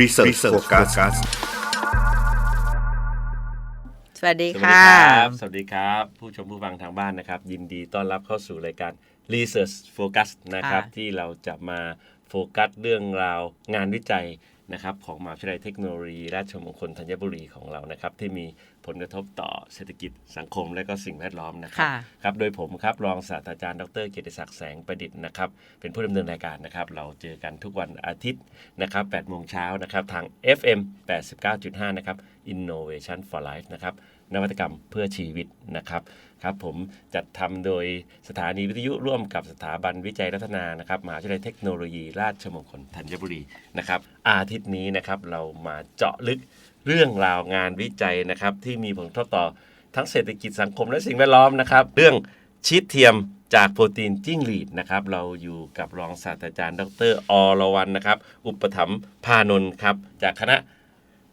Research Focus สวัสดีสวัสดีค่ะครับสวัสดีครับ ผู้ชมผู้ฟังทางบ้านนะครับ ยินดีต้อนรับเข้าสู่รายการ Research Focus นะครับค่ะที่เราจะมาโฟกัสเรื่องราวงานวิจัย นะครับของมหาวิทยาลัยเทคโนโลยีราชมงคลธัญบุรีของเรานะครับ ที่มีผลกระทบต่อเศรษฐกิจสังคมและก็สิ่งแวดล้อมนะครับค่ะครับโดยผมครับรองศาสตราจารย์ดรเกียรติศักดิ์แสงประดิษฐ์นะครับเป็นผู้ดำเนินรายการนะครับ เราเจอกันทุกวันอาทิตย์นะครับ8โมงเช้านะครับทาง FM 89.5 นะครับ Innovation for Life นะครับนวัตกรรมเพื่อชีวิตนะครับ ครับผมจัดทำโดยสถานีวิทยุร่วมกับสถาบันวิจัยพัฒนานะครับมหาวิทยาลัยเทคโนโลยีราชมงคลธัญบุรีนะครับ อาทิตย์นี้นะครับเรามาเจาะลึกเรื่องราวงานวิจัยนะครับ ที่มีผลกระทบต่อทั้งเศรษฐกิจสังคมและสิ่งแวดล้อมนะครับ เรื่องชีสเทียมจากโปรตีนจิ้งหรีดนะครับ เราอยู่กับรองศาสตราจารย์ ดรอรวรรณนะครับ อุปถัมภ์พานนท์ครับ จากคณะ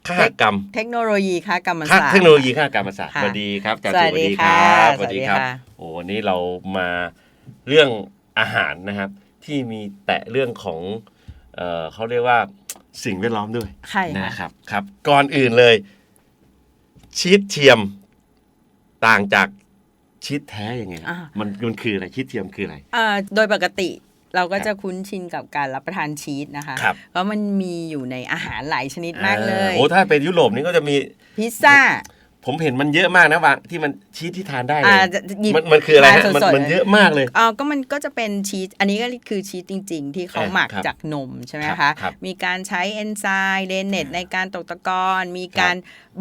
ข้ากรรม เทคโนโลยีค่ะกรรมค่าศาสตร์เทคโนโลยีข้ากรรมศาสตร์ค่ะสวัสดีครับอาจารย์สวัสดีค่ะสวัสดีครับสวัสดีค่ะโอ้วันนี้เรามาเรื่องอาหารนะครับ ที่มีแตะเรื่องของเอ่อเขาเรียกว่าสิ่งแวดล้อมด้วยใช่ค่ะนะครับครับก่อนอื่นเลย ชีสเทียมต่างจากชีสแท้ยังไงอ่ามันมันคืออะไรชีสเทียมคืออะไรเอ่อโดยปกติ เราก็ครับจะคุ้นชินกับการรับประทานชีสนะคะครับเพราะมันมีอยู่ในอาหารหลายชนิดมากเลยโอ้ถ้าเป็นยุโรปนี่ก็จะมีพิซซ่า ผมเห็นมันเยอะมากนะว่าที่มันชีสที่ทานได้เลอ่ายจะหยิบมันมันคืออะไรฮะทานมันสดๆมันเยอะมากเลยเอ๋อก็มันก็จะเป็นชีสอันนี้ก็คือชีสจริง ๆ ที่เขาเออหมักครับจากนมใช่ไหมครัคะบครับมีการใช้เอนไซม์เรนเนตในการตกตะกอนมีการ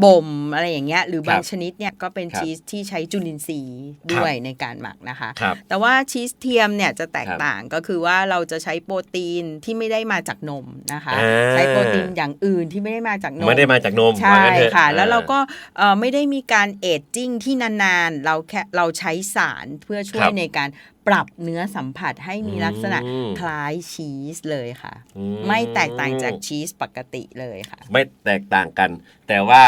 บ่มอะไรอย่างเงี้ยหรือบางครับชนิดเนี่ยก็เป็นครับชีสที่ใช้จุลินทรีย์ด้วยในการหมักนะคะครับแต่ว่าชีสเทียมเนี่ยจะแตกครับต่างก็คือว่าเราจะใช้โปรตีนที่ไม่ได้มาจากนมนะคะอ่าใช้โปรตีนอย่างอื่นที่ไม่ได้มาจากนมไม่ได้มาจากนมใช่ว่างั้นเถอค่ะ แล้วอ่เราก็เอ่อไม่ได้มีการเอจจิ้งที่นานๆ เราแค่เราใช้สารเพื่อช่วครัยบในการปรับเนื้อสัมผัสให้มีลักษณะอืมคล้ายชีสเลยค่ะอืไม่แตกต่างจากชีสปกติเลยค่ะ ไม่แตกต่างกัน แต่ว่า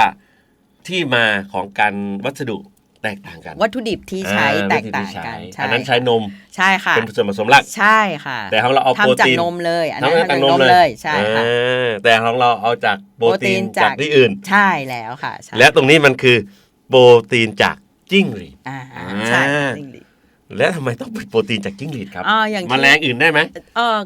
ที่มาของการวัสดุ แตกต่างกันวัตถุดิบที่ใช้อ่แตกต่างกันวิธีที่ใช้อันนั้นใช้นมใช่ค่ะเป็นส่วนผสมหลักใช่ค่ะ แต่ของเราเอาโปรทำจากตีนนมเลยอันนั้นทำทำจาจากกนนมมเลยเลยใช่ค่ะอ่าแต่ของเราเอาจากโปรตีนโปรตีนจากจากที่อื่น ใช่แล้วค่ะใช่และตรงนี้มันคือโปรตีนจากจิ้งหรีดอ่าอ่าใช่จริงดิและทำไมต้องเป็นโปรตีนจากจิ้งหรีดครับอ่าอย่างที่แมลงอื่นได้ไหมเออ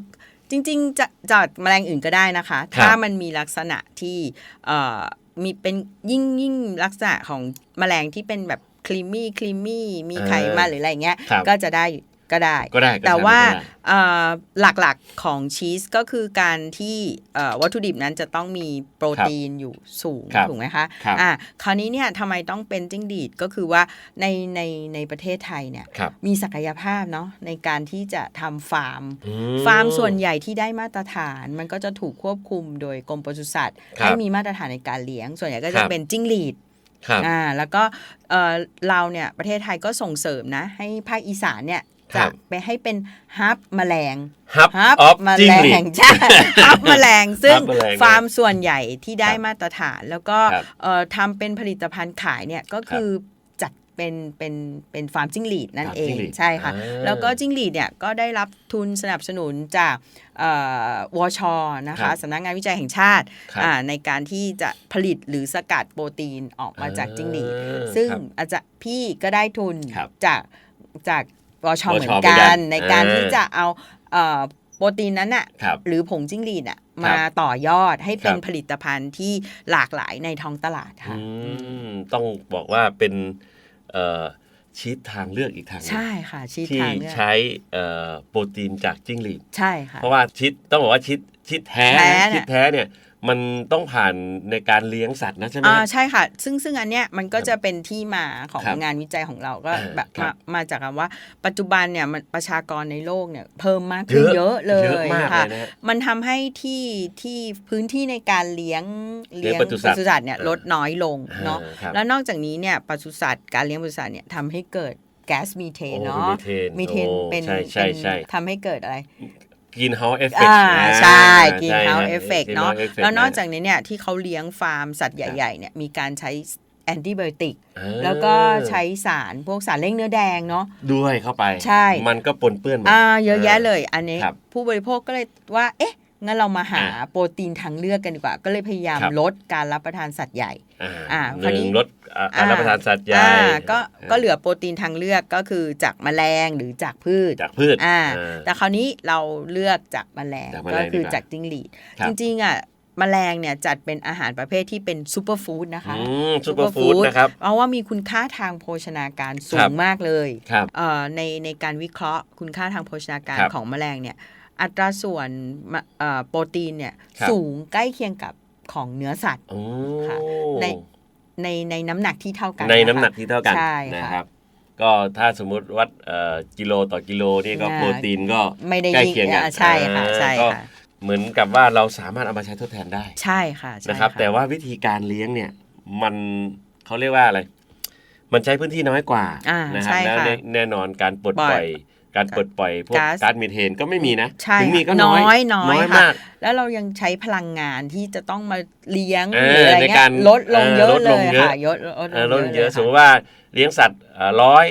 จริงๆจะจากแมลงอื่นก็ได้นะคะครับถ้ามันมีลักษณะที่เอ่อมีเป็นยิ่งยิ่งลักษณะของแมลงที่เป็นแบบ ครีมมี่ครีมมี่มีไขมันหรืออะไรเงี้ยครับก็จะได้ก็ได้ก็ได้ก็แต่ทำว่าก็ได้เอ่อหลักๆของชีสก็คือการที่เอ่อวัตถุดิบนั้นจะต้องมีโปรตีนอยู่สูงครับถูกไหมคะครับอะคราวนี้เนี่ยทำไมต้องเป็นจิ้งดีดก็คือว่าในในในประเทศไทยเนี่ยครับมีศักยภาพเนาะในการที่จะทำฟาร์มอืฟาร์มส่วนใหญ่ที่ได้มาตรฐาน มันก็จะถูกควบคุมโดยกรมปศุสัตว์ครับให้มีมาตรฐานในการเลี้ยง ส่วนใหญ่ก็คจะรับเป็นจิ้งหรีดครับ อ่าแล้วก็เอ่อเราเนี่ยประเทศไทยก็ส่งเสริมนะ ให้ภาคอีสานเนี่ยครัจะบไปให้เป็นฮับแมลงฮับฮับออฟแมจิ้งลหรีดงใช่ฮับแมลงซึ่งฮับแมลงฟาร์มส่วนใหญ่ที่ได้ครับมาตรฐาน แล้วก็ครับเอ่อทำเป็นผลิตภัณฑ์ขายเนี่ยก็คือจัด เป็นเป็นเป็นฟาร์มจิ้งหรีดนั่นฟาร์มเอจิ้งงหรีดใช่ค่ะอ่าแล้วก็จิ้งหรีดเนี่ยก็ได้รับทุนสนับสนุนจากเอ่อวชนะครัคะบสำนักงานวิจัยแห่งชาติครับอ่าในการที่จะผลิตหรือสกัดโปรตีนออกมาจากจิ้งหรีดอ่าซึ่งครับอาจจะพี่ก็ได้ทุนครับจากจากวชวชเหมือนเหมือนกักันนในการอ่าที่จะเอาเอ่อโปรตีนนั้นอะครับหรือผงจิ้งหรีดอะครับมาต่อยอดให้เป็นครับผลิตภัณฑ์ที่หลากหลายในท้องตลาดค่ะอืมต้องบอกว่าเป็นเอ่อ ชีสทางเลือกอีกทางหนึ่งใช่ค่ะชีสที่ทางเนี่ยใช้เอ่อโปรตีนจากจิ้งหรีดใช่ค่ะเพราะว่าชีสต้องบอกว่าชีสชีสแท้แท้นะเนี่ยชีสแท้เนี่ย มันต้องผ่านในการเลี้ยงสัตว์นะใช่ไหมอ่าใช่ค่ะ ซึ่งซึ่งอันเนี้ยมันก็จะเป็นที่มาของครับงานวิจัยของเราก็อ่าแบบครัมาบมาจากคำว่าปัจจุบันเนี่ยมันประชากรในโลกเนี่ยเพิ่มมากขึ้นเยเยอะอะเลเยอะยมากค่ะเลยนะฮะมันทำให้ที่ที่พื้นที่ในการเลี้ยงเลี้ยงปศุสัตว์สัตว์เนี่ยอ่าลดน้อยลงเนาะอ่าครับแล้วนอกจากนี้เนี่ยปศุสัตว์การเลี้ยงปศุสัตว์เนี่ยทำให้เกิดแก๊สมีเทนโอ้เนาะมีเทนมีเทนโอ้เป็นใช่ใช่เป็นใช่ทำให้เกิดอะไร กินเฮาส์เอฟเฟกอ่าต์ใช่กินเฮาเอฟเฟกเนาะ Greenhouse effect แล้วนอกจากนี้เนี่ยที่เขาเลี้ยงฟาร์มสัตว์ใหญ่ๆเนี่ยมีการใช้แอนติไบโอติกอ่าแล้วก็ใช้สารพวกสารเร่งเนื้อแดงเนาะด้วยเข้าไป ใช่ มันก็ปนเปื้อนมาอ่าเยอะแยะเลย อันนี้ครับผู้บริโภคก็เลยว่า เอ๊ะ งั้นเรามาหาอ่าโปรตีนทางเลือกกันดีกว่า ก็เลยพยายามครับลดการรับประทานสัตว์ใหญ่อ่าอ่าหคราวนี้นึ่งลดอ่าการรับประทานสัตว์ใหญ่อ่าก็ก็เหลือโปรตีนทางเลือกก็คือจากแมลงหรือจากพืชจากพืชอ่าอ่าแต่คราวนี้เราเลือกจากแมลงจากแมลงก็คือดีกว่าจากจิ้งหรีดครับจริงๆอะแมลงเนี่ยจัดเป็นอาหารประเภทที่เป็นซูเปอร์ฟู้ดนะคะอืมซูเปอร์ฟู้ดนะครับเพราะว่ามีคุณค่าทางโภชนาการสูครังบมากเลยครับเอ่อในในการวิเคราะห์คุณค่าทางโภชนาการครับของแมลงเนี่ย อัตราส่วนมะเอ่อโปรตีนเนี่ยครับสูงใกล้เคียงกับของเนื้อสัตว์โอ้ค่ะในในในน้ำหนักที่เท่ากันะในคะน้ำหนักที่เท่ากันใช่ค่ะนะครับ ก็ถ้าสมมุติวัดเอ่อกิโลต่อกิโลนี่ก็อ่าโปรตีนก็ไม่ได้ใกล้ยิ่งเคียงกันอ่าใช่ค่ะอ่าใช่ก็ค่ะเหมือนกับว่าเราสามารถเอามาใช้ทดแทนได้ใช่ค่ะใช่นะครับ แต่ว่าวิธีการเลี้ยงเนี่ยมันเขาเรียกว่าอะไรมันใช้พื้นที่น้อยกว่าอ่านะครับใช่แล้วค่ะแน่แน่นอนการปลดปล่อย การปลดปล่อยพวกก๊าซก๊าซมีเทนก็ไม่มีนะใช่ถึงมีก็น้น้ออยยน้อยน้อยค่ะมาก แล้วเรายังใช้พลังงานที่จะต้องมาเลี้ยงเออหรืออะไรในเงี้การยลดลงเยอะเออลดเลลงยเยอะค่ะลดลดเออลดเยอะลสมมติว่าเลี้ยงสัตว์ร้อย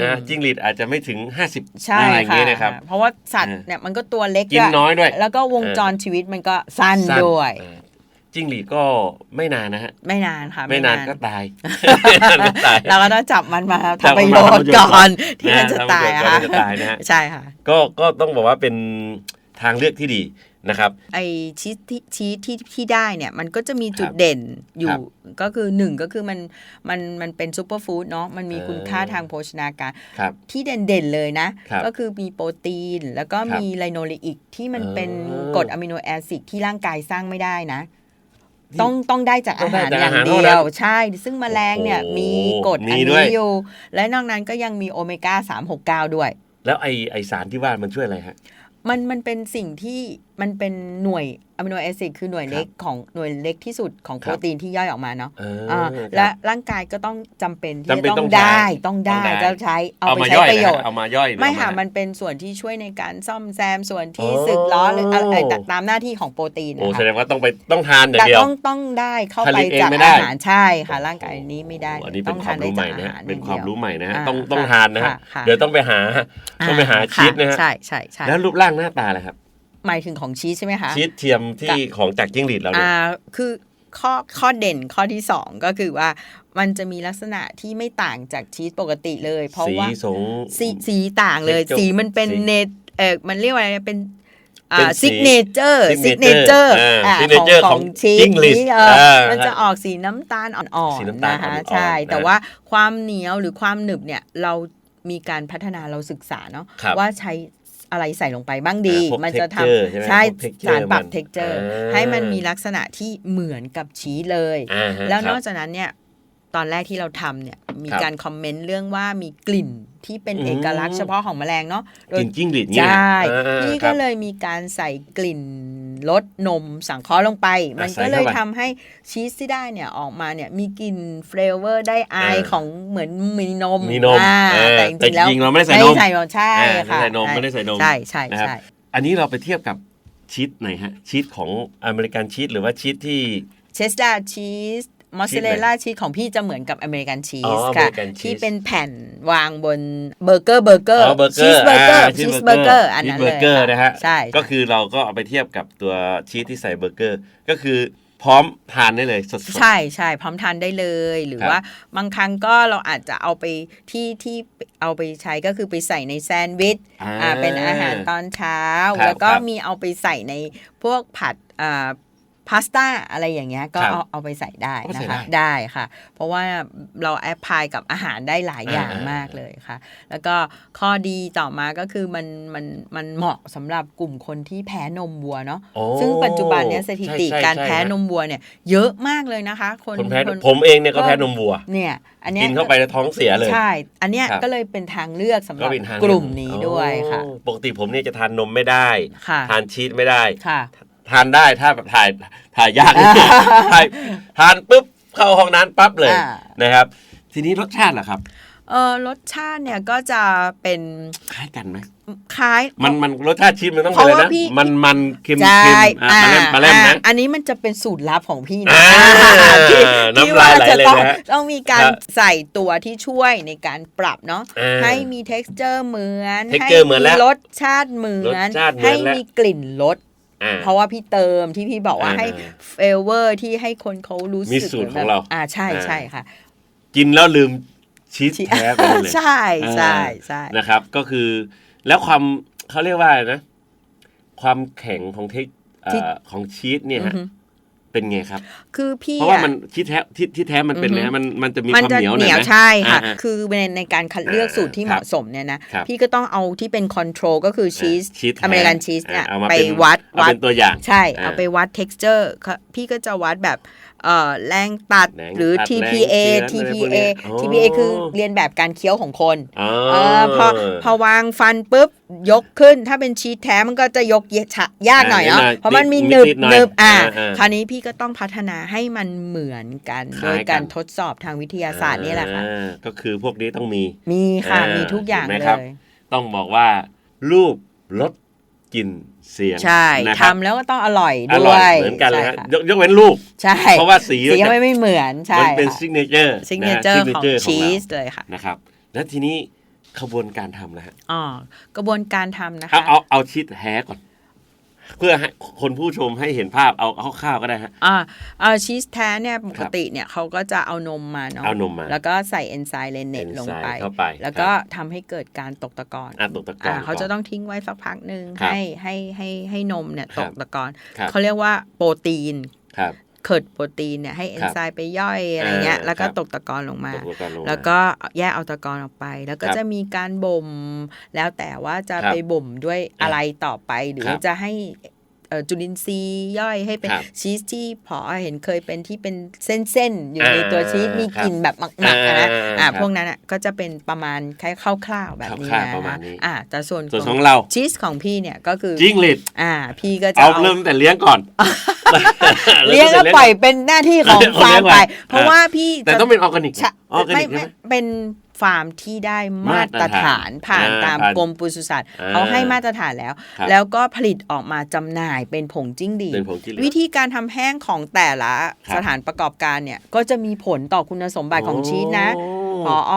นะอืมจิ้งหรีดอาจจะไม่ถึง 50ใช่อะไรอย่างค่ะเงี้ยนะครับเพราะว่าสัตว์เออเนี่ยมันก็ตัวเล็กกินด้วยน้อยด้วย แล้วก็วงจรชีวิตมันก็สั้นสั้นด้วยเออ จิ้งหรีดก็ไม่นานนะฮะ ไม่นานค่ะ ไม่นานก็ตายตายเราก็ต้องจับมันมาจับทำประมันโยมาชทำประน์โยชน์ก่อนที่นะมันจะตายทำประโยชน์อะก่อนที่จะตายนะฮะใช่ค่ะ ก็ก็ต้องบอกว่าเป็นทางเลือกที่ดีนะครับไอชีสที่ชีสที่ที่ได้เนี่ยมันก็จะมีจุดครับเด่นอคยู่รับก็คือหนึ่งก็คือมันมันมันเป็นซูเปอร์ฟู้ดเนาะมันมีเออคุณค่าทางโภชนาการครับที่เด่นๆเลยนะครับก็คือมีโปรตีน แล้วก็ครับมีไลโนเลอิกที่มันเออเป็นกรดอะมิโนแอซิดที่ร่างกายสร้างไม่ได้นะที่ ต้องต้องได้จากต้อาองได้หารจากอย่างอาหารเดีเท่านั้ยวนใช่ ซึ่งแมลงเนี่ยโอ้โหมีกรดอันมีด้วยนี้อยู่ และนอกนั้นก็ยังมีโอเมก้า369 ด้วย แล้วไอไอสารที่ว่ามันช่วยอะไรฮะ มันมันเป็นสิ่งที่ มันเป็นหน่วยอะมิโนแอซิดคือหน่วยเล็กของหน่วยเล็กที่สุดของครับโปรตีนที่ย่อยออกมาเนาะเอออ่าครับและร่างกายก็ต้องจำเป็นที่จำเป็นจะต้ต้อองงใช้ได้ต้องได้ต้องได้จะใช้เอาเอาไปมาใช้ย่อยประเลยโยฮะชน์เอามาย่อยหรือไม่เอาค่ะมามันเป็นส่วนที่ช่วยในการซ่อมแซมส่วนที่โอ้สึกล้อหรืออะไรตามหน้าที่ของโปรตีนโอ้นะแสคะดงว่าต้องไปต้องทานอย่างแต่เดียวต้องต้องได้เข้าผไปลิตเองจากไม่ได้อาหารใช่ค่ะร่างกายนี้ไม่ได้โอ้อันนี้เป็ต้นองคทาวานมได้รู้ใหจาม่กอานะฮะหารเป็นอย่งความดียรู้ใหม่นะฮะอ่าต้องต้องค่ะทานนะฮะค่ะเดี๋ยวต้องไปหาต้องไปหาค่ะชีสนะฮะใช่ใช่ใช่แล้วรูปร่างหน้าตาอะไรครับ หมายถึงของชีสใช่ไหมคะ ชีสเทียมที่ของจากจิ้งหรีดเราเนี่ยอ่าคือข้อข้อเด่นข้อที่สองก็คือว่ามันจะมีลักษณะที่ไม่ต่างจากชีสปกติเลย เพราะสีว่าสงสีสีต่างเลยเทคเจอร์สีมันเป็นสีเนตเออมันเรียกว่าอะไรเป็นเป็นอ่าสีซิกเนเจอร์ซิกเน signature เจอร์อ่า signature ของชีสจิ้งหรีดนี่เอออ่ามัมันจะออกสีน้ำตาลอ่อนสีๆน้ำตาลนะคะอ่อนๆใช่นะแต่ว่าความเหนียวหรือความหนึบเนี่ยเรามีการพัฒนาเราศึกษาเนาะครับว่าใช้ อะไรใส่ลงไปบ้างดีอ่าพวกมันจะท texture ใช่ไหมำใช่พวก texture สารปรับมันเท็กเจอร์อ่าให้มันมีลักษณะที่เหมือนกับชีสเลยอ่าฮะแล้วคนรัอบกจากนั้นเนี่ยตอนแรกที่เราทำเนี่ยมีครับการคอมเมนต์เรื่องว่ามีกลิ่นที่เป็นอืมเอกลักษณ์เฉพาะของแมลงเนาะโดยกินจิ้งหรีดใชเนี่ย่อ่าพี่คก็รับเลยมีการใส่กลิ่น ลดนมสังเคราะห์ลงไป มันใส่ก็เลยเข้าไปทำให้ชีสที่ได้เนี่ยออกมาเนี่ยมีกลิ่นเฟลเวอร์ได้ไอายอ่าของเหมือนมีนมมีนมอ่าเออแต่จริงๆแล้วแต่จริงๆเราไม่ได้ใส่นมไม่ใส่นมใช่อ่าค่ะไม่ได้ใส่นมไม่ได้ใส่นมใช่ใช่นะครับใช่อันนี้เราไปเทียบกับชีสไหนฮะชีสของอเมริกันชีสหรือว่าชีสที่เชสดาร์ชีส มอสซาเรลล่าชีสของพี่จะเหมือนกับอเมริกันชีอ๋สอค่ะ American cheese ที่เป็นแผ่นวางบนเบอร์เกอร์เบอร์เกอร์อ๋อเบอร์เกอชีสร์เบอร์เกอร์อ่าชีสเบอร์เกอร์อันนั้นชีสเบเลอยร์เกอร์นะฮะใช่ก็คือเราก็เอาไปเทียบกับตัวชีสที่ใส่เบอร์เกอร์ ก็คือพร้อมทานได้เลยสดๆใช่ใช่พร้อมทานได้เลยหรือครับว่าบางครั้งก็เราอาจจะเอาไปที่ที่เอาไปใช้ก็คือไปใส่ในแซนด์วิชอ่าเป็นอาหารตอนเช้าครับแล้วก็ครับมีเอาไปใส่ในพวกผัดอ่า พาสต้าอะไรอย่างเงี้ยก็ครับเอาเอาไปใส่ได้เอาไปนะใส่คะได้ได้ค่ะ เพราะว่าเราแอพพลายกับอาหารได้หลายอย่างอ่ามมากเลยค่ะ แล้วก็ข้อดีต่อมาก็คือมันมันมันเหมาะสำหรับกลุ่มคนที่แพ้นมวัวเนาะโอ้ซึ่งปัจจุบันเนี้ยสถิติใช่ใช่การใช่แพ้นมวัวเนี่ยเยอะมากเลยนะคะ คนคนแพ้คนผมเองเนี่ยก็แพ้นมวัวเนี่ยอันเนี้ยกินเข้าไปแล้วท้องเสียเลยใช่ อันเนี้ยครับก็เลยเป็นทางเลือกสำหก็รับเป็นทางกลุ่มนี้ด้วยค่ะโอ้ปกติผมเนี่ยจะทานนมไม่ได้ค่ะทานชีสไม่ได้ค่ะ ทานได้ถ้าแบบถ่ายถ่ายยากเลยถ่ายทานปุ๊บเข้าห้องน้ำปั๊บเลยอ่านะครับ ทีนี้รสชาติล่ะครับเออรสชาติเนี่ยก็จะเป็นคล้ายกันไหมคล้ายมันมันรสชาติชีสมันต้องเพเป็นราะอะไรว่านะพี่มันมันเค็มใช่เค็มอะมาเล่มมาเล่มอ่นะอันนี้มันจะเป็นสูตรลับของพี่นะอ่าที่น้ำที่ลายว่าไหลจะเลยต้องนะฮะต้องมีการครับใส่ตัวที่ช่วยในการปรับเนาะอ่าให้มี texture เหมือน texture เหมือนแล้วรสชาติเหมือนรสชาติเหมือน ให้แล้วมีกลิ่นรสอ่า เพราะว่าพี่เติมที่พี่บอกว่าอ่าให้เฟเวอร์ที่ให้คนเขารู้สึกมีสูตรของเราอ่าใช่อ่าใช่ค่ะ กินแล้วลืมชีสแท้ไปเลยใช่ใช่ใช่นะครับ ก็คือ แล้วความเขาเรียกว่าอะไรนะ ความแข็งของเทคเอ่อของชีสเนี่ยอือฮะฮึ เป็นไงครับ คือพี่เพราะว่าอะมันที่แท้ที่ที่แท้มันเป็นไงอือฮึฮะมันมันจะมีมันความจะเหนียวหเหน่อยนียวไหมใช่ค่ะอ่าคือในในการคัดเลือกสูตรที่คเหรับมาะสมเนี่ยนะครับพี่ก็ต้องเอาที่เป็นคอนโทรลก็คือชีสชีสแท้อเมริกันชีสเนี่ยเอามาไปเป็นวัดเอาวัดเป็นตัวอย่าง ใช่อ่าเอาไปวัด texture ค่ะพี่ก็จะวัดแบบเอ่อ แรงตัดแรงหรือตัด TPA แรงเฉือนอะไรพวก TPA เนี้ยอ๋อ TPA คือเรียนแบบการเคี้ยวของคนอ๋อเออพอพอวางฟันปุ๊บยกขึ้น ถ้าเป็นชีสแท้มันก็จะยกเยะชะยากหน่อยเนาะอ่าเพราะมันมีนิดหนึบนิดหน่อยหนึบอ่าอ่าคราวนี้พี่ก็ต้องพัฒนาให้มันเหมือนกันคล้ายโดยการกันทดสอบทางวิทยาศาสตร์นี่แหละค่ะอ่าก็คือพวกนี้ต้องมีมีค่ะอ่ามีมีทุกอย่างเห็นไหมเลครับยต้องบอกว่ารูปรส กลิ่นเสียงใช่นะครับทำแล้วก็ต้องอร่อยอด้ร่วอยยเหมือนกันเลยฮะใช่ค่ะยกยกเว้นรูปใช่เพราะว่าสีสีมันจะไม่ไม่เหมือนใช่มันเป็นค่ะซิกเนเจอร์ซิกเนเจอร์ของชีสเลยค่ะนะครับ แล้วทีนี้ขบวนการทำนะฮะอ๋อกระบวนการทำนะเอาคะเอาเอาชีสแท้ก่อน เพื่อให้คนผู้ชมให้เห็นภาพเอาเอาข้าวๆก็ได้ฮะ อ่าเอาชีสแท้เนี่ยปคกรับติเนี่ยเขาก็จะเอานมมาเนาะเอานมมาแล้วก็ใส่เอนไซม์เลนเนตเอนไซม์ลงไป เข้าไปแล้วก็ครับทำให้เกิดการตกตะกอนอะตกตะกอน อ่าเขาจะก่นต้องทิ้งไว้สักพักหนึ่งครับให้ให้ให้ให้นมเนี่ยครัตบกตะกอนครับ เขาเรียกว่าโปรตีน ครับ เขิดโปรตีนเนี่ยให้เอนไซม์ไปย่อยอะไรเงี้ยอ่าแล้วก็ครับตกตะกอนลงมาตกตะกอนลงมา แล้วก็แยกเอาตะกอนออกไป แล้วก็ครับจะมีการบ่ม แล้วแต่ว่าจะครับไปบ่มด้วยอะไรต่อไป หรือครับจะให้เอ่อ จุลินทรีย์ย่อยให้เป็นครับชีสที่พอเห็นเคยเป็นที่เป็นเส้นๆ อยู่ในอ่าตัวชีสมีครับกลิ่นแบบหมักๆอะนะอ่าอ่าครับพวกนั้นอะก็จะเป็นประมาณคล้ายคร่าวๆแบบนี้คร่าวนะๆประมาณนี้อ่าแต่ส่วนส่วนขขอองงเราชีสของพี่เนี่ยก็คือจิ้งหรีดอ่า พี่ก็จะเอาเอาเริ่มแต่เลี้ยงก่อนเลี้ยงแล้วปล่อยเป็นหน้าที่ของเลี้ยงฟาร์มเลี้ยงไว้ไป เพราะว่าพี่แต่ต้องเป็นออร์แกนิกใช่ออร์แกไม่นิกใช่ไม่ไหมเป็น ฟาร์มที่ได้มาตรฐานผ่านอ่าตามผ่านกรมปศุสัตว์อ่าเขาให้มาตรฐานแล้วครับแล้วก็ผลิตออกมาจำหน่ายเป็นผงจิ้งหรีเป็ดนผงจิ้งหรีดวิธีการทำแห้งของแต่ละครับสถานประกอบการเนี่ยก็จะมีผลต่อคุณสมบัติของชีสนะพออ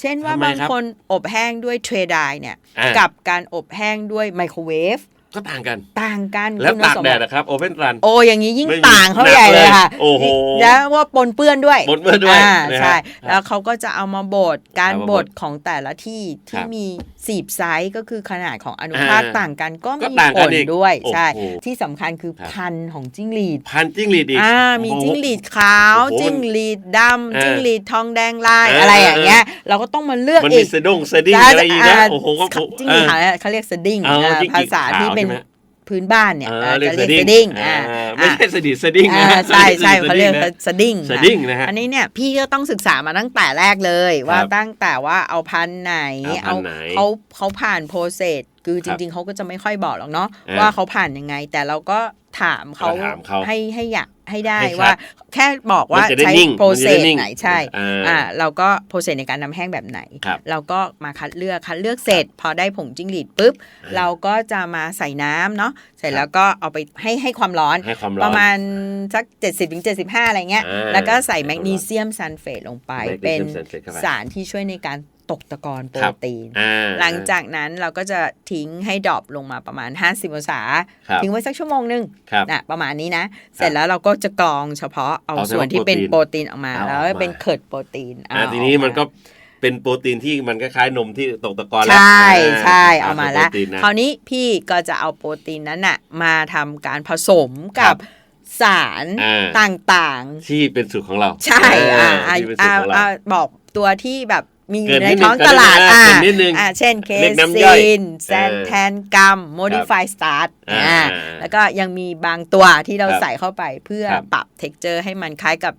เช่นว่าทำไมบางครับคนอบแห้งด้วยเทรไดเนี่ยอ่ากับการอบแห้งด้วยไมโครเวฟ ก็ต่างกัน ต่างกันแล้วคุณตากสมแดบัดตินะครับโอเพนรันโอ้อย่างนี้ยิ่งไม่มีต่างเข้าหนักใหญ่เลยค่ะเลยโอ้โหแล้วว่าปนเปื้อนด้วยบดเมื่อด้วยอ่านะฮะใช่ครับแล้วเขาก็จะเอามาบดการเอามาบบดดของแต่ละที่ครัที่บมีสีบไซส์ก็คือขนาดของอนุภาคอ่าต่างกันก็ก็มีต่างผกันลอีกด้วยโอ้โหใช่ที่สำคัญคือครับพันธุ์ของจิ้งหรีด พันจิ้งหรีดอีกอ่ามีโอ้โจิ้งหรีดขาวโอ้โหจิ้งหรีดดำอ่าจิ้งหรีดทองแดงลายอ่าอะไรอย่างเงี้ยเราก็ต้องมาเลือกมันอีมีกเซดงเซดิ้งอะไรอีกนะโอ้โหก็จิ้งหรีดขาวเนี่ยเขาเรียกสดิ้งเอาอ่าจิ้งหรีภาดษาที่ขาวเป็นใช่ไหมพื้นบ้านเนี่ยเอเอ่ออเรียกจะเซเรียกดิ้งสดิ้งอ่าอ่าไม่ใช่สดิดเซดิ้งอ่านะใช่ใช่เขาเรียกสดิ้งนะสดิ้งสค่ะดิ้งนะฮะอันนี้เนี่ยพี่ก็ต้องศึกษามาตั้งแต่แรกเลย ว่าครับตั้งแต่ว่าเอาพันธุ์ไหนเอาพันธุ์ไหนเขาเขาผ่านโปรเซสคือจครับริง ๆเขาก็จะไม่ค่อยบอกหรอกเนาะอ่าว่าเขาผ่านยังไง แต่เราก็ถามเขาก็ถามเขาให้ให้อยาก ให้ได้ให้ชัดว่า แค่บอกว่ามันจะได้ใช้นิ่งโปรมันเซจะได้สนิ่งไหนใช่อ่าอ่าเราก็โปรเซสในการทำแห้งแบบไหนครับเราก็มาคัดเลือกคัดเลือกเสร็จ พอได้ผงจิ้งหรีดปุ๊บอ่าเราก็จะมาใส่น้ำเนาะเสร็จแล้วก็เอาไปให้ให้ความร้อนให้ความร้อนประมาณสัก 70-75ถึง75อะไรเงี้ยอ่าแล้วก็ใส่ให้ความร้อนแมกนีเซียมซัลเฟตลงไปแมกนีเป็นเซียมซัลเฟตเข้าไปสารที่ช่วยในการ ตกตะกอนโปรครับตีนอ่าหลังจากนั้นเราก็จะทิ้งให้ดรอปลงมาประมาณ 50องศาครับทิ้งไว้สักชั่วโมงหนึงครับนะประมาณนี้นะ เสร็จแล้วเราก็จะกรองเฉพาะเอาเอาเฉพาะส่วนที่เป็นโปโปรรตีตีนนออกมาเอาแล้วออกมาเป็นเขิดโปรตีนอ่าเาทีนี้มันก็ออเป็นโปรตีนที่มันคล้ายๆนมที่ตกตะกอนมาแล้ว ใช่อ่ใช่เอามาแล้วโปรตีนนะคราวนี้พี่ก็จะเอาโปรตีนนั้นน่ะมาทำการผสมครักับบสารอ่าต่างๆ ที่เป็นสูตรของเรา ใช่อ่าอ่าที่เป็นสูตอ่ารของเราอ่าบอกตัวที่แบบ มีอเกิยู่นในนิดนึงท้องตลาดเกินอ่านิดนึงอ่าเช่นเคเรียกน้ำย่อยซีนแซนเออแทนกัมโมดิฟายสตาร์ทอ่าอ่าอ่าแล้วก็ยังมีบางตัวที่เราครับใส่เข้าไปเพื่อครับปรับเท็กเจอร์ให้มันคล้ายกับ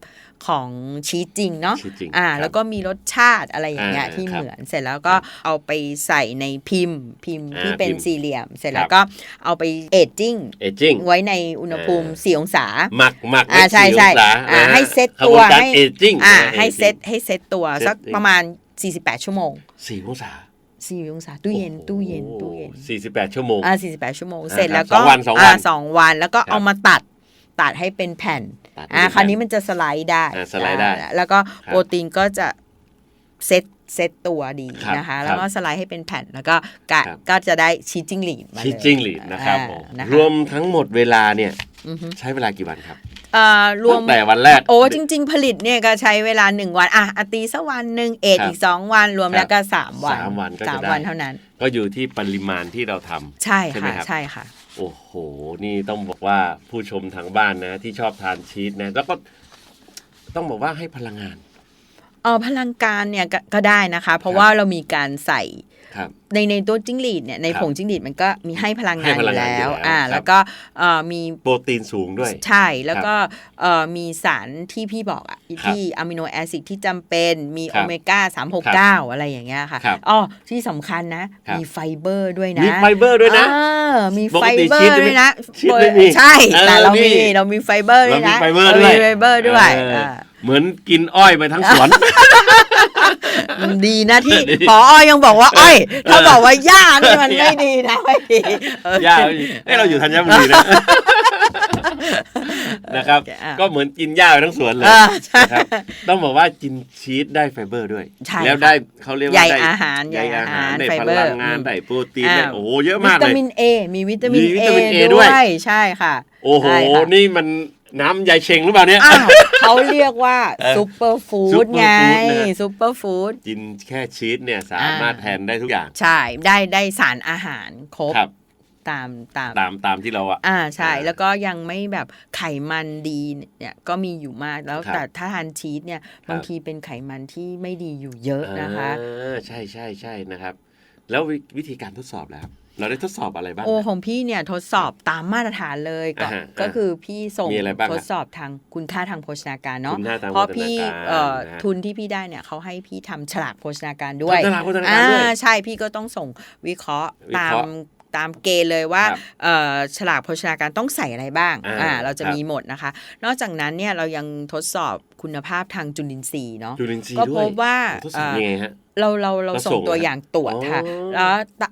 ของชีสจริงเนาะชีสจริงอ่าครับแล้วก็มีรสชาติอะไรอย่างเงี้ยอ่าที่ครับเหมือนเสร็จแล้วก็เอาไปใส่ในพิมพ์ พิมพ์อ่าที่เป็นพิมพ์สี่เหลี่ยม เสร็จครับแล้วก็เอาไปเอจจิ้งเอจิ้งไว้ในอุณหภูมิอ่าสี่องศาหมักหมักอ่าใช่ใช่ไว้สี่องศาอ่าให้เซ็ตขบตัวนการให้เอจิ้งอ่าให้เซตให้เซตตัวเซตสักเองประมาณ 48 ชั่วโมงสี่องศา4องศาตู้เย็นตู้เย็นตู้เย็นสี่สิบแปดชั่วโมงอ่า48ชั่วโมงอ่าเสร็จครับแล้วก็สองวันสองวันอ่าสองวันแล้วก็ครับเอามาตัดตัดให้เป็นแผ่นตัดให้อ่าเป็นแผ่นคราวนี้มันจะสไลด์ได้อ่าสไลด์ได้อ่าแล้วก็ครับโปรตีนก็จะเซตเซตตัวดีครับนะคะครับแล้วก็สไลด์ให้เป็นแผ่นแล้วก็กะครับก็จะได้ชีสจิ้งหรีดมาเลยชีสจิ้งหรีดนะครับอ่าผมนะคะรวมทั้งหมดเวลาเนี่ยอือฮึใช้เวลากี่วันครับเอ่อ รวมตั้งแต่วันแรก โอ้จริง ๆ ผลิตเนี่ยก็ใช้เวลา1วัน อะอะตีสักวันหนึ่งเอทครับอีก2วันรวมครับแล้วก็3วันสามวันก็จะสามได้วันเท่านั้น ก็อยู่ที่ปริมาณที่เราทำใช่ใช่ไหมค่ะครับใช่ค่ะ โอ้โห นี่ต้องบอกว่าผู้ชมทางบ้านนะ ที่ชอบทานชีสนะ แล้วก็ต้องบอกว่าให้พลังงาน เออพลังการเนี่ยก็ก็ได้นะคะ เพราะครับว่าเรามีการใส่ครับในในตัวจิ้งหรีดเนี่ยในครับผงจิ้งหรีดมันก็มีให้พลังงานให้อพลัยู่งงานแล้วอยู่แล้วอ่าครับแล้วก็เอ่อมีโปรตีนสูงด้วยใช่แล้วก็เอ่อมีสารที่พี่บอกอะครับที่อะมิโนแอซิดที่จำเป็นมีคโอรับเมก้าสามหกเก้าอะไรอย่างเงี้ยค่ะครับอ๋อที่สำคัญนะครับมีไฟเบอร์ด้วยนะ มีไฟเบอร์ด้วยนะเออมีปกไฟติเบอชีสร์จะไม่ด้วยนะชีสไม่มีใช่เออแต่เรานี่มีเรามีไฟเบอร์ด้วยเรามีนะไฟเบอร์าด้วยมีไฟเบอร์ด้วย เอออ่าเหมือนกินอ้อยไปทั้งสวนมันดีนะที่ดีพอยังบอกว่าอ้อยถ้าบอกว่าหญ้านี่มันไม่ดีนะไม่ดีเออย่าเอ้ยเราอยู่ธัญบุรีนะนะครับอะก็เหมือนกินหญ้าไปทั้งสวนเลยเออใช่นะครับต้องบอกว่ากินชีสได้ไฟเบอร์ด้วยใช่แล้วค่ะได้เขาเรียกใยว่าได้อาหารใยอาหารใยอาหารได้ไฟพเบอร์ลังงานอืมได้โปรตีนได้อ่าโอ้โหเยอะวิมากเลตายมินเอมีวิตามินมีวิเอตามิน A ด้ด้ววยยใช่ค่ะ โอ้โหใช่ค่ะนี่มัน น้ำยายเชงหรือเปล่าเนี่ย อ้าวเขาเรียกว่าเออซูเปอร์ฟูซู้เปดอร์ไงฟู้ดนะ ซูเปอร์ฟู้ด กินแค่ชีสเนี่ยสามารถอ่า แทนได้ทุกอย่าง ใช่ ได้ได้สารอาหารครบครับ ตามตาม ตามตามที่เราอะ อ่าใช่ อ่าแล้วก็ยังไม่แบบไขมันดีเนี่ยก็มีอยู่มากแล้วครับแต่ถ้าทานชีสเนี่ยครับบางทีเป็นไขมันที่ไม่ดีอยู่เยอะนะคะ อ่าใช่ใช่ใช่นะครับ แล้ววิวิธีการทดสอบแล้วครับ เราได้ทดสอบอะไรบ้าง โอ้นะของพี่เนี่ยทดสอบตามมาตรฐานเลยก็อ่าฮะก็คือพี่ส่งมีอะไรบ้างทฮะดสอบทางคุณค่าทางโภชนาการเนาะคุณค่าทางเพราะโภชนาพี่การเอ่อนะฮะทุนที่พี่ได้เนี่ยเขาให้พี่ทำฉลากโภชนาการด้วยทำฉลากโภชนาการอ่าด้วยใช่พี่ก็ต้องส่งวิเคราะห์วิตาเคมราะห์ตามเกณฑ์เลยว่าครับเอ่อฉลากโภชนาการต้องใส่อะไรบ้างอ่าอ่าเราจะครับมีหมดนะคะ นอกจากนั้นเนี่ยเรายังทดสอบคุณภาพทางจุลินทรีย์เนาะจุลินทรีย์ก็ด้พวยบว่าทดสอบเอ่อยังไงฮะเราเราเราเราส่ส่งงตัวเหรออย่างตรวจค่ะอ๋อแล้ว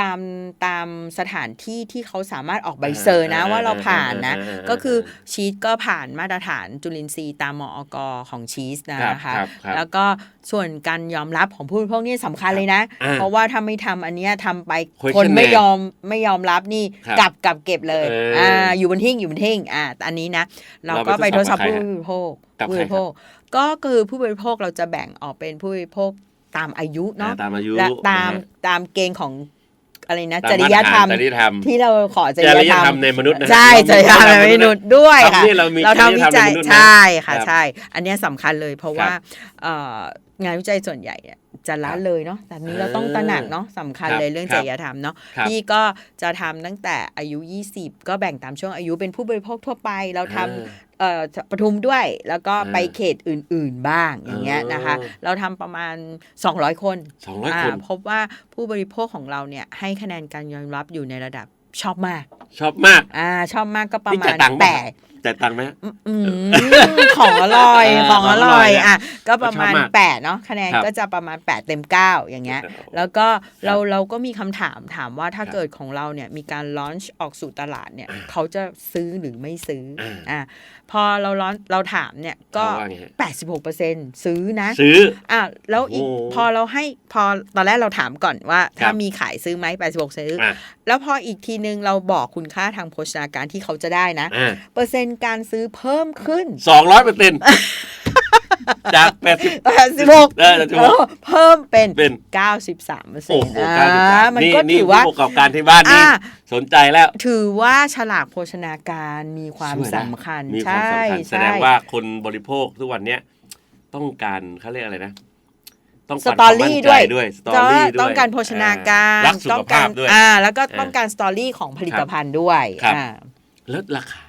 ตะตามตามสถานที่ที่เขาสามารถออกใบเซอร์นะอ่าว่าเราผ่านนะอ่าอ่าอ่าก็คือชีสก็ผ่านมาตรฐานจุลินทรีย์ตามมอกของชีสนะครับนะคะครับครับแล้วก็ส่วนการยอมรับของผู้บริโภคนี่สำคัญเลยนะอ่าเพราะว่าถ้าไม่ทำอันเนี้ยทำไป Questionnaire คนไม่ยอมไม่ยอมรับนี่ครับกลับกลับเก็บเลยเอออ่อ่าอยู่บนทิ้งอยู่บนทิ้งอ่าแต่อันนี้นะ เราก็ไปทดสอบผู้บริโภคกับผู้ใคบรริโภค ก็คือผู้บริโภคเราจะแบ่งออกเป็นผู้บริโภคตามอายุอ่าเนาะตามอายุและตามนะฮะตามเกณฑ์ของ อะไรนะตาจริยธรรมมาตฐานจริยธรรมที่เราขอจจริริยยธรรธรรมมในมนุษย์นะใช่เราจริยธรรมในเรามนุษย์ด้วยครับค่ะนี่เรามีเราทำวิจัยจริยธรรมในมนุษย์นะใช่ค่ะครับใช่ อันเนี้ยสำคัญเลยเพราะว่าเอ่องานวิจัยส่วนใหญ่เนี่ยจะละเลยเนาะแต่นี้เราต้องตระหนักเนาะสำคัญครับเลยเรื่องคจรับริยธรรมเนาะครับพี่ก็จะทำตั้งแต่อายุ 20 ก็แบ่งตามช่วงอายุเป็นผู้บริโภคทั่วไป เราทำอ่าเอ่อ ปทุมด้วย แล้วก็อ่าไปเขตอื่น ๆบ้างอย่างเงี้ยนะคะอ๋อเราทำประมาณ 200 คนสองร้อยอ่าคนพบว่าผู้บริโภคของเราเนี่ยให้คะแนนการยอมรับอยู่ในระดับชอบมาก ชอบมาก อ่า ชอบมากก็ประนี่มาจ่าณยตังค์แปป่ะดจ่ายตังค์ไหมฮะอืมของอร่อย เออของอของอร่ร่ออยยอะอะก็ประมาณ ชอบมากแปดเนาะคะแนนครับก็จะประมาณ 8 เต็ม 9 อย่างเงี้ย แล้วก็เราเราก็มีคำถามถามว่าถ้าครับเกิดของเราเนี่ยมีการลอนช์ออกสู่ตลาดเนี่ยอ่าเขาจะซื้อหรือไม่ซื้ออา อ่าพอเราลอนเราถามเนี่ยก็ เขาว่าไงฮะ86%ซื้อนะ ซื้อ อะแล้วอีกโอ้พอเราให้พอตอนแรกเราถามก่อนว่าครัถ้าบมีขายซื้อไหม86ซื้อออะแล้วพออีกทีนึงเราบอกคุณค่าทางโภชนาการที่เขาจะได้นะ อะ เปอร์เซ็นต์การซื้อเพิ่มขึ้น สองร้อยเปอร์เซ็นต์จากแปดสิบ86เออ86เออเพิ่มเป็นเป็น93เปอร์เซ็โอ้นโหต์เก้าสิบสามมันนี่ก็นี่ถือว่าผู้ประกอบการที่บ้านนี่อ่าสนใจแล้ว ถือว่าฉลากโภชนาการมีความช่วยนะสำคัญมีความใช่สำคัญแสใช่ดงว่าคนบริโภคทุกวันเนี้ยต้องการเขาเรียกอะไรนะต้องสการตอความมั่รี่นใจด้วยด้วยสตอก็รี่ด้วยต้องการโภชนาการรักสุต้ของภาการพด้วยอ่า แล้วก็ต้องอ่าการสตอรี่ของผลิคตรับภัณฑ์ด้วยครับอ่าแล้วราคา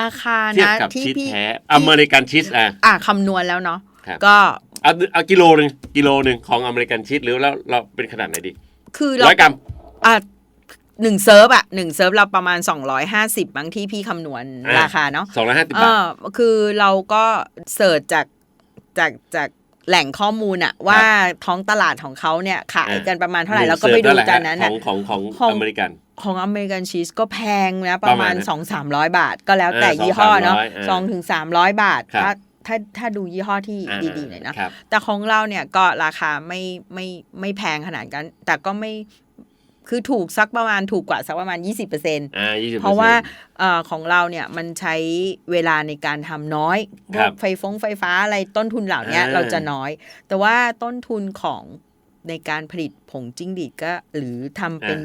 ราคาเทียบนะกับที่ชีสพี่แท้อเมริกันชีสอะ อ่าคำนวณแล้วเนาะครับ ก็เอาเอากิโลหนึ่งกิโลหนึ่งของอเมริกันชีสหรือแล้วเราเป็นขนาดไหนดีคือเราร้อยกรัม อะหนึ่งเซิร์ฟอะหนึ่งเซิร์ฟเราประมาณ 250บางที่พี่คำนวณอ่าราคาเนาะ สองร้อยห้าสิบเอบาท อคือเราก็เสิร์ชจากจากจาก แหล่งข้อมูลอะว่าท้องตลาดของเขาเนี่ยขายอ่ากันประมาณเท่าไหร่นึ่งเราก็ไปดูเสิร์ฟจานเท่นั้นไหร่อะฮะของของของของอเมริกัน ของอเมริกันชีสก็แพงนะปประระมามาณณ2 3 0 0 บาท ก็แล้วแต่เออยี่ห้อเนาะ200-300สองถึงสามร้อยบาทครับถ้าถ้าถ้าดูยี่ห้อที่อ่าดีๆหน่อยนะครับแต่ของเราเนี่ยก็ราคาไม่ไม่ไม่แพงขนาดกัน แต่ก็ไม่ คือถูกสักประมาณถูกกว่าสักประมาณ 20%อ่ายี่สิบเพราะว่าเอ่อของเราเนี่ยมันใช้เวลาในการทำน้อยพครัวบกไฟฟงไฟฟ้าอะไรต้นทุนเหล่าเนี้ยอ่าเราจะน้อย แต่ว่าต้นทุนของในการผลิตผงจิ้งหรีดก็ หรือทำเป็น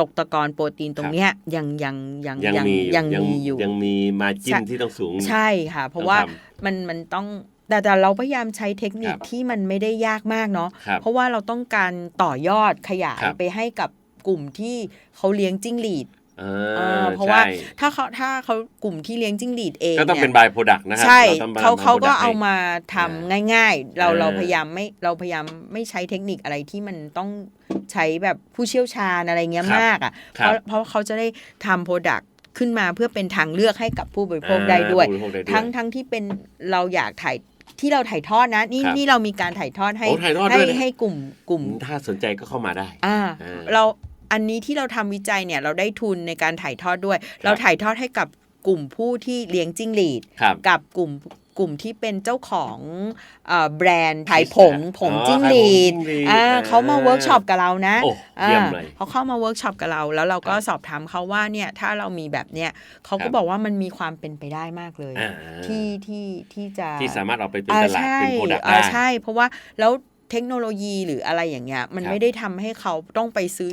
ตกตะกอนโปรตีนตรงเนี้ยยังยังยังยังมียังมีอยู่ยังมีมาจิ้ใช่นที่ต้องสูง ใช่ค่ะ เพราะต้องว่าทมันมันต้องแต่แต่เราพยายามใช้เทคนิคครับที่มันไม่ได้ยากมากเนาะครับเพราะว่าเราต้องการต่อยอดขยายครับไปให้กับ กลุ่มที่เขาเลี้ยงจิ้งหรีดอ่เออเพราะใช่ว่าถ้าเขาถ้าเขากลุ่มที่เลี้ยงจิ้งหรีดเองก็ต้องยเป็นบายโปรดักต์นะครัใช่รต้องเขา buy เขาก็ product เอาให้มาทำง่ายๆ เราเออเราพยายามไม่เราพยายามไม่ใช้เทคนิคอะไรที่มันต้องใช้แบบผู้เชี่ยวชาญอะไรเงี้ยครับมากอะครัเพบราะเพราะเขาจะได้ทำโปรดักต์ขึ้นมาเพื่อเป็นทางเลือกให้กับผู้บริโภคอ่าได้ด้วยผู้บริโภคได้ด้วย ทั้งทั้งที่เป็นเราอยากถ่ายที่เราถ่ายทอดนะ นี่ครับนี่เรามีการถ่ายทอดให้โอ้ถ่ายทอดให้ด้วยนะให้กลุ่มกลุ่มถ้าสนใจก็เข้ามาได้ อ่าอ่าเรา อันนี้ที่เราทำวิจัยเนี่ยเราได้ทุนในการถ่ายทอดด้วย เราถ่ายทอดให้กับกลุ่มผู้ที่เลี้ยงจิ้งหรีดครับกับกลุ่มกลุ่มที่เป็นเจ้าของเออแบรนด์ไทยผงผงอ๋อจิ้งหรีดไทยผงจิ้งหรีดอ่าอ่าเขามาเวิร์กช็อปกับเรานะโอ้เยี่ยมเลยอ่าเขาเข้ามาเวิร์กช็อปกับเรา แล้วเราก็ครับสอบถามเขาว่าเนี่ยถ้าเรามีแบบเนี้ยเขาคก็รับบอกว่ามันมีความเป็นไปได้มากเลยอ่าที่ที่ที่จะที่สามารถเอาไปเป็นอ่าตลาดใช่เป็นโปรดักต์อ่าได้ใช่ เพราะว่าแล้ว เทคโนโลยีหรืออะไรอย่างเงี้ยมันครับไม่ได้ทำให้เขาต้องไปซื้อ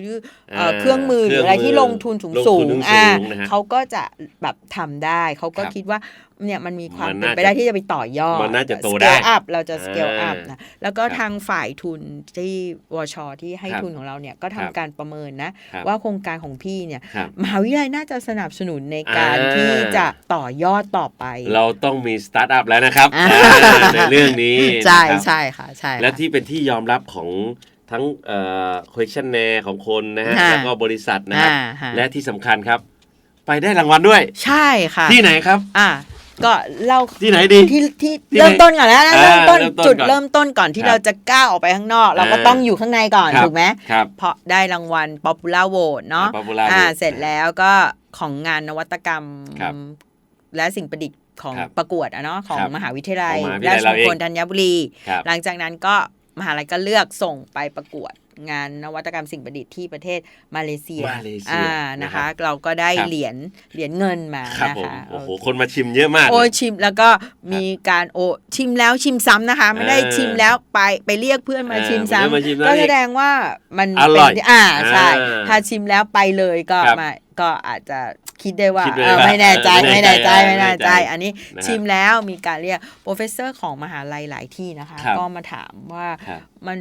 เอ่ออ่าเครื่องมือหรืออะไรที่ลงทุนสูงลงสูทุงนสูงอ่านะฮะเขาก็จะแบบทำได้ เขาก็ครับคิดว่า เนี่ยมันมีความมันเป็นน่าไปได้ที่จะไปต่อยอดมันน่าจะโตสได้เกลอัพเราจะสเกลอ่าอัพนะแล้วก็ครับทางฝ่ายทุนที่วชที่ให้ครับทุนของเราเนี่ยก็ทำครับการประเมินนะครับว่าโครงการของพี่เนี่ยครับมหาวิทยาลัยน่าจะสนับสนุนในการอ่าที่จะต่อยอดต่อไป เราต้องมีสตาร์ทอัพแล้วนะครับอ่าอ่าในเรื่องนี้ใช่นะครับใช่ค่ะใช่และค่ะที่เป็นที่ยอมรับของทั้งเอ่อ questionnaire ของคนนะฮะค่ะแล้วก็บริษัทนะครับอ่าฮะและที่สำคัญครับ ไปได้รางวัลด้วย ใช่ค่ะ ที่ไหนครับ อะ ก็เราที่ไหนดีที่ที่ที่ไหนเริ่มต้นก่อนแล้วนะอ่าเริ่มต้นเริ่มต้นจุดก่อนเริ่มต้นก่อนที่ครับเราจะก้าวออกไปข้างนอก เราก็อ่าต้องอยู่ข้างในก่อนครับถูกไหมครับเพราะได้รางวัล Popular Vote เนาะอ่า Popular อ่า Vote เสร็จแล้วก็ของงานนวัตกรรมครับและสิ่งประดิษฐ์ของครับประกวดอะเนาะของครับมหาวิทยาลัยของมหาวิทยาลัรายชเรามเองงคลธัญบุรีครับหลังจากนั้นก็มหาลัยก็เลือกส่งไปประกวด งานนวัตกรรมสิ่งประดิษฐ์ที่ประเทศมาเลเซียมาเลเซียอ่านะนะครัคะบเราก็ได้ครับเหรียญเหรียญเงินมาครับนะผมคะโอ้โหคนมาชิมเยอะมาก โอ้เลยชิมแล้วก็มีการโอชิมแล้วชิมซ้ำนะคะ ไม่ได้เออชิมแล้วไปไปเรียกเพื่อนมาเออชิมไปเรียกมาชิมซ้ำแล้วก็อีกแสดงว่ามันอร่อยเป็นอ่าใช่อ่าถ้าชิมแล้วไปเลยก็ครับมา ก็อาจจะคิดได้ว่าคิดได้เออว่าไม่แน่ใจเออไม่ไม่แน่แน่ใจใจไม่แน่ใจไม่แน่ใจ อันนี้นะครับชิมแล้วมีการเรียกโปรเฟสเซอร์ของมหาลัยหลายที่นะคะครับก็มาถามว่าครับมัน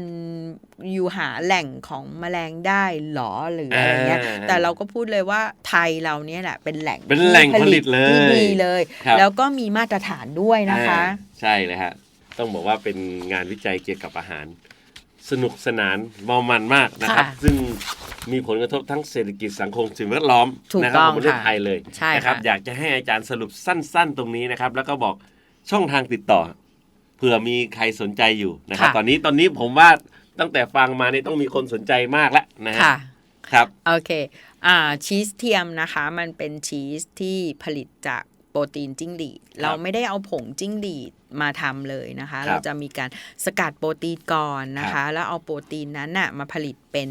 อยู่หาแหล่งของแมลงได้หรอหรืออะไรเงี้ยอ่าแต่เราก็พูดเลยว่าไทยเราเนี่ยแหละเป็นแหล่งเป็นแหล่งผลิตเลยที่ดีเลยครับแล้วก็มีมาตรฐานด้วยนะคะอ่าใช่เลยฮะต้องบอกว่าเป็นงานวิจัยเกี่ยวกับอาหาร สนุกสนานเมามันมากนะครับ ค่ะซึ่งมีผลกระทบทั้งเศรษฐกิจสังคมสิ่งแวดล้อมถูกนะครัต้องของประเทศค่ะไทยเลยใช่นะครับ ค่ะ อยากจะให้อาจารย์สรุปสั้น ๆ ตรงนี้นะครับ แล้วก็บอกช่องทางติดต่อเผื่อมีใครสนใจอยู่นะครับ ค่ะ ตอนนี้ตอนนี้ผมว่าตั้งแต่ฟังมานี่ต้องมีคนสนใจมากแล้วนะฮะค่ะ ครับ โอเค อ่าชีสเทียมนะคะ มันเป็นชีสที่ผลิตจากโปรตีนจิ้งหรีด เราไม่ได้เอาผงจิ้งหรีด มาทำเลยนะคะครับเราจะมีการสกัดโปรตีนก่อนนะครัคะบแล้วเอาโปรตีนนั้นน่ะมาผลิตเป็น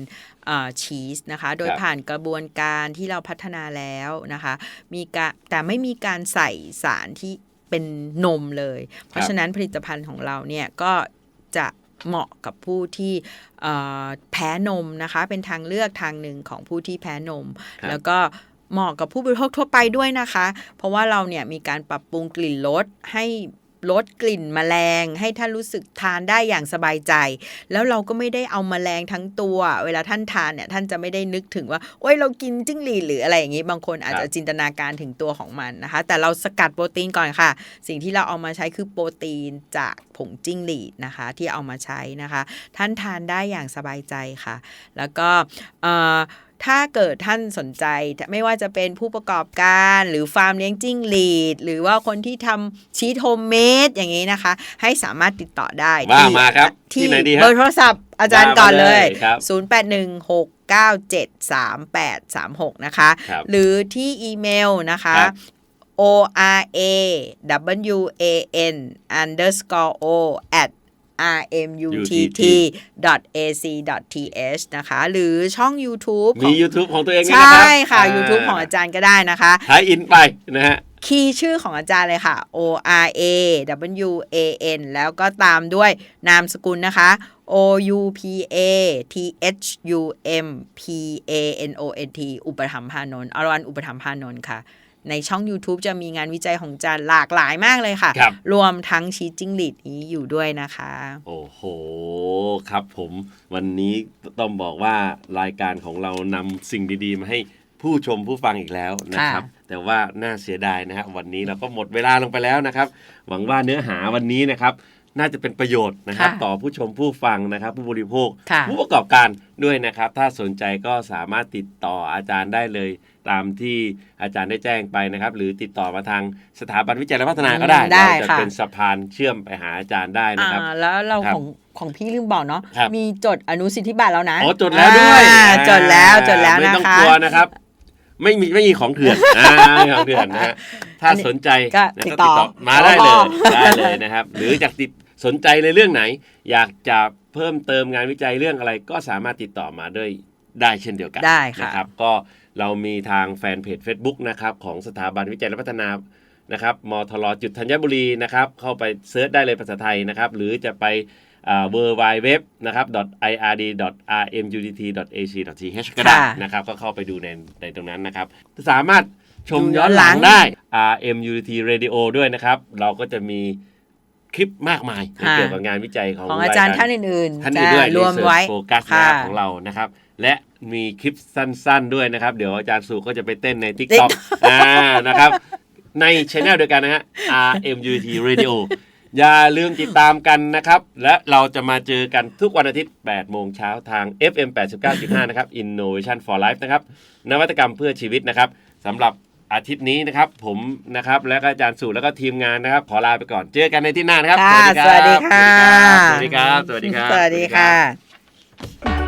อ่าชีสนะคะ โดยครับผ่านกระบวนการที่เราพัฒนาแล้วนะคะ มีการแต่ไม่มีการใส่สารที่เป็นนมเลย เพราะฉะนั้นผลิตภัณฑ์ของเราเนี่ยก็จะเหมาะกับผู้ที่เอ่อแพ้นมนะคะ เป็นทางเลือกทางหนึ่งของผู้ที่แพ้นมครับแล้วก็เหมาะกับผู้บริโภคทั่วไปด้วยนะคะ เพราะว่าเราเนี่ยมีการปรับปรุงกลิ่นรสให้ ลดกลิ่นแมลง ให้ท่านรู้สึกทานได้อย่างสบายใจ แล้วเราก็ไม่ได้เอาแมลงทั้งตัว เวลาท่านทานเนี่ยท่านจะไม่ได้นึกถึงว่าโอ้ยเรากินจิ้งหรีดหรืออะไรอย่างนี้ บางคนอาจจะจินตนาการถึงตัวของมันนะคะ แต่เราสกัดโปรตีนก่อนค่ะ สิ่งที่เราเอามาใช้คือโปรตีนจากผงจิ้งหรีดนะคะ ที่เอามาใช้นะคะ ท่านทานได้อย่างสบายใจค่ะ แล้วก็เอ่อ ถ้าเกิดท่านสนใจไม่ว่าจะเป็นผู้ประกอบการหรือฟาร์มเลี้ยงจิ้งหรีด หรือว่าคนที่ทำชีสโฮมเมดอย่างนี้นะคะ ให้สามารถติดต่อได้ว่าที่มาครับที่ที่ไหนดีฮะเบอร์โทรศัพท์อาจารย์ว่ามาก่อนเลยเลยครับ0816973836 นะคะครับหรือที่อีเมลนะคะครับ o r a w a n underscore o at r m u t t ac th นะคะ หรือช่อง YouTube ขมีอง YouTube ของตัวเองด้วยใชนะครับ่ค่ะ YouTube ของอาจารย์ก็ได้นะคะท้ายอินไปนะฮะคีย์ชื่อของอาจารย์เลยค่ะ O R A W A N แล้วก็ตามด้วยนามสกุลนะคะ O U P A T H U M P A N O N T อุปถัมภานนท์อรวรรณอุปถัมภานนท์ค่ะ ในช่อง YouTube จะมีงานวิจัยของอาจารย์หลากหลายมากเลยค่ะครับรวมทั้งชีจิ้งหลีดนี้อยู่ด้วยนะคะ โอ้โห ครับผมวันนี้ต้องบอกว่ารายการของเรานำสิ่งดีๆ มาให้ผู้ชมผู้ฟังอีกแล้วนะครับค่ะแต่ว่าน่าเสียดายนะฮะวันนี้เราก็หมดเวลาลงไปแล้วนะครับ หวังว่าเนื้อหาวันนี้นะครับน่าจะเป็นประโยชน์นะครับค่ะต่อผู้ชมผู้ฟังนะครับ ผู้บริโภคค่ะผู้ประกอบการ ด้วยนะครับ ถ้าสนใจก็สามารถติดต่ออาจารย์ได้เลย ตามที่อาจารย์ได้แจ้งไปนะครับ หรือติดต่อมาทางสถาบันวิจัยและพัฒนาก็ได้อืมได้เราจะค่ะ เป็นสะพานเชื่อมไปหาอาจารย์ได้นะครับ อ่าแล้วเราครับของของพี่ลืมบอกเนาะครับ มีจดอนุสิทธิบัตรแล้วนะอ๋อจดแล้วด้วยอ่าอ่าจดแล้วจดแล้วไม่นะต้องคะ กลัวนะครับ ไม่มีไม่มีของเถื่อนอ่าไม่มีของเถื่อนนะฮะถ้าสนใจก็นะติดครับต่อมาได้เลยอ๋อได้เลยนะครับ หรืออยากติดสนใจในเรื่องไหน อยากจะ เพิ่มเติมงานวิจัยเรื่องอะไร ก็สามารถติดต่อมาด้วยได้เช่นเดียวกันได้ค่ะนะครับ ก็เรามีทางแฟนเพจ Facebook นะครับของสถาบันวิจัยและพัฒนานะครับมทรจุดธัญบุรีนะครับ เข้าไปเซิร์ชได้เลยภาษาไทยนะครับ หรือจะไปเวอร์ไวเว็บนะครับ .ird rmudt ac th ก็ได้ค่ะนะครับ ก็เข้าไปดูในในตรงนั้นนะครับ สามารถชมดูย้ย้ออนนหลังหลังได้ RMUT Radio ด้วยนะครับ เราก็จะมี คลิปมากมายค่ะเกี่ยวกับงานวิจัยของของอาจารย์กท่านอื่นๆท่านอื่นด้วยจะรวมไว้โฟกัสค่ะของเรานะครับ และมีคลิปสั้น ๆ ด้วยนะครับ เดี๋ยวอาจารย์สุก็จะไปเต้นใน TikTok อ่านะครับ ในช anel เดียวกันนะฮะ RMUT Radio อย่าลืมติดตามกันนะครับ และเราจะมาเจอกันทุกวันอาทิตย์ 8 โมงเช้าทาง FM 89.5 นะครับ Innovation for Life นะครับ นวัตกรรมเพื่อชีวิตนะครับสำหรับ อาทิตย์นี้นะครับ ผมนะครับและก็อาจารย์สุแล้วก็ทีมงานนะครับ ขอลาไปก่อนเจอกันในที่หน้านะครับ สวัสดีค่ะ สวัสดีครับ สวัสดีครับ สวัสดีค่ะ